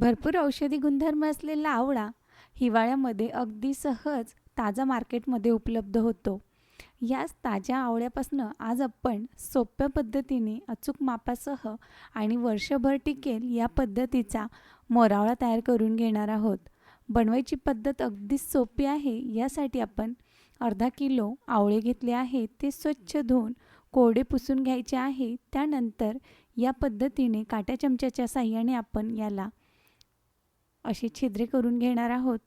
भरपूर औषधी गुणधर्म असलेला आवळा हिवाळ्यामध्ये अगदी सहज ताजा मार्केटमध्ये उपलब्ध होतो. याच ताज्या आवळ्यापासून आज आपण सोप्या पद्धतीने अचूक मापासह आणि वर्षभर टिकेल या पद्धतीचा मोरावळा तयार करून घेणार आहोत. बनवायची पद्धत अगदी सोपी आहे यासाठी आपण अर्धा किलो आवळे घेतले आहे ते स्वच्छ धुवून कोरडे पुसून घ्यायचे आहे. त्यानंतर या पद्धतीने काट्या चमच्याच्या साह्याने आपण याला अशी छिद्रे करून घेणार आहोत.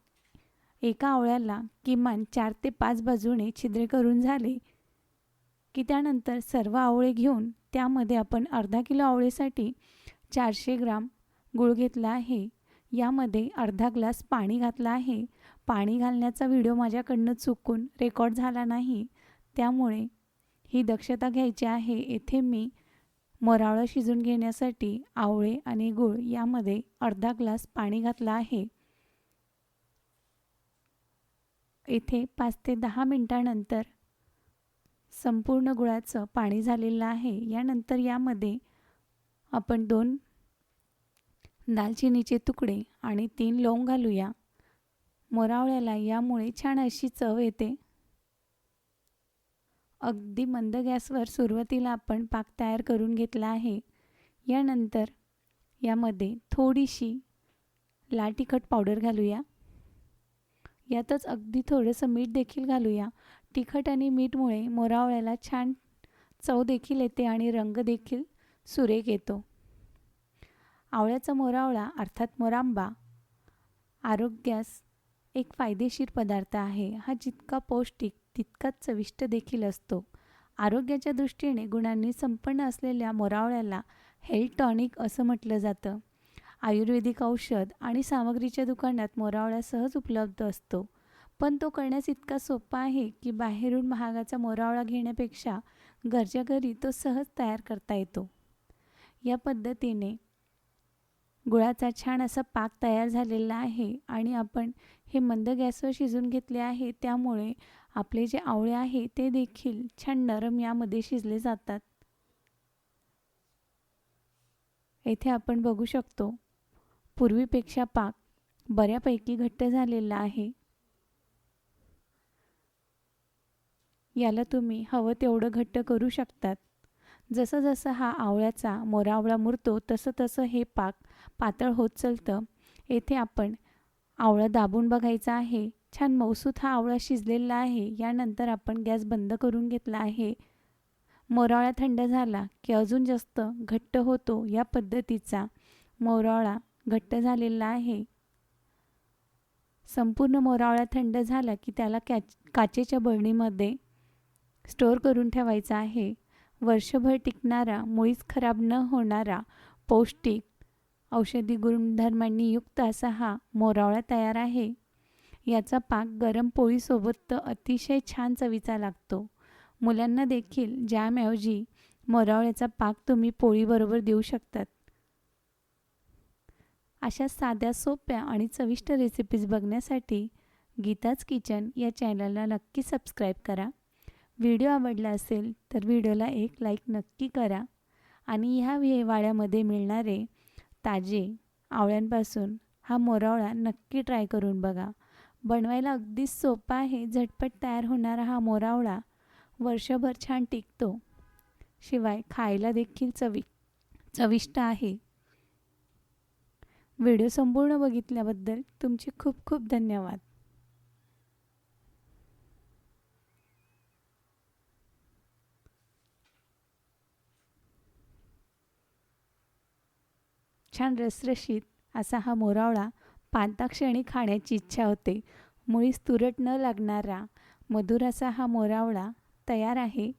एका आवळ्याला किमान चार ते पाच बाजूने छिद्रे करून झाले की त्यानंतर सर्व आवळे घेऊन त्यामध्ये आपण अर्धा किलो आवळेसाठी चारशे ग्राम गुळ घेतला आहे. यामध्ये अर्धा ग्लास पाणी घातलं आहे. पाणी घालण्याचा व्हिडिओ माझ्याकडनं चुकून रेकॉर्ड झाला नाही. त्यामुळे ही दक्षता घ्यायची आहे. येथे मी मरावळं शिजून घेण्यासाठी आवळे आणि गूळ यामध्ये अर्धा ग्लास पाणी घातलं आहे. येथे पाच ते दहा मिनटानंतर संपूर्ण गुळाचं पाणी झालेलं आहे. यानंतर यामध्ये आपण दोन दालचिनीचे तुकडे आणि तीन लवंग घालूया. मोरावळ्याला यामुळे छान अशी चव येते. अगदी मंद गॅसवर सुरुवातीला आपण पाक तयार करून घेतला आहे. यानंतर यामध्ये थोडीशी लाल तिखट पावडर घालूया. यातच अगदी थोडंसं मीठ देखील घालूया. तिखट आणि मीठमुळे मोरावळ्याला छान चव देखील येते आणि रंग देखील सुरेख येतो. आवळ्याचा मोरावळा अर्थात मोरांबा आरोग्यास एक फायदेशीर पदार्थ आहे. हा जितका पौष्टिक तितकाच चविष्ट देखील असतो. आरोग्याच्या दृष्टीने गुणांनी संपन्न असलेल्या मोरावळ्याला हेल्थ टॉनिक असं म्हटलं जातं. आयुर्वेदिक औषध आणि सामग्रीच्या दुकानात मोरावळा सहज उपलब्ध असतो. पण तो करण्यास इतका सोपा आहे की बाहेरून महागाचा मोरावळा घेण्यापेक्षा घरच्या घरी तो सहज तयार करता येतो. या पद्धतीने गुळाचा छान असा पाक तयार झालेला आहे आणि आपण हे मंद गॅसवर शिजून घेतले आहे. त्यामुळे आपले जे आवळे आहे ते देखील छान नरम यामध्ये शिजले जातात. येथे आपण बघू शकतो पूर्वीपेक्षा पाक बऱ्यापैकी घट्ट झालेला आहे. याला तुम्ही हवं तेवढं घट्ट करू शकतात. जसं जसं हा आवळ्याचा मोरावळा मुरतो तसं तसं हे पाक पातळ होत चलतं. येथे आपण आवळा दाबून बघायचा आहे. छान मौसूत हा आवळा शिजलेला आहे. यानंतर आपण गॅस बंद करून घेतला आहे. मोरावळा थंड झाला की अजून जास्त घट्ट होतो या पद्धतीचा मोरावळा घट्ट झालेला आहे. संपूर्ण मोरावळा थंड झाला की त्याला कॅच काचेच्या बळणीमध्ये स्टोअर करून ठेवायचा आहे. वर्षभर टिकणारा मुळीच खराब न होणारा पौष्टिक औषधी गुणधर्मांनी युक्त असा हा मोरावळा तयार आहे. याचा पाक गरम पोळीसोबत तर अतिशय छान चवीचा लागतो. मुलांना देखील जॅमऐवजी मोरावळ्याचा पाक तुम्ही पोळीबरोबर देऊ शकतात. अशा साध्या सोप्या आणि चविष्ट रेसिपीज बघण्यासाठी गीताज किचन या चॅनलला नक्की सबस्क्राईब करा. व्हिडिओ आवडला असेल तर व्हिडिओला एक लाईक नक्की करा. आणि ह्या हिवाळ्यामध्ये मिळणारे ताजे आवळ्यांपासून हा मोरावळा नक्की ट्राय करून बघा. बनवायला अगदीच सोपा आहे झटपट तयार होणारा हा मोरावळा वर्षभर छान टिकतो. शिवाय खायला देखील चवी चविष्ट आहे. व्हिडिओ संपूर्ण बघितल्याबद्दल तुमचे खूप खूप धन्यवाद. छान रसरशीत असा हा मोरावळा पांताक्षणी खाण्याची इच्छा होते. मुळीच तुरट न लागणारा मधुर असा हा मोरावळा तयार आहे.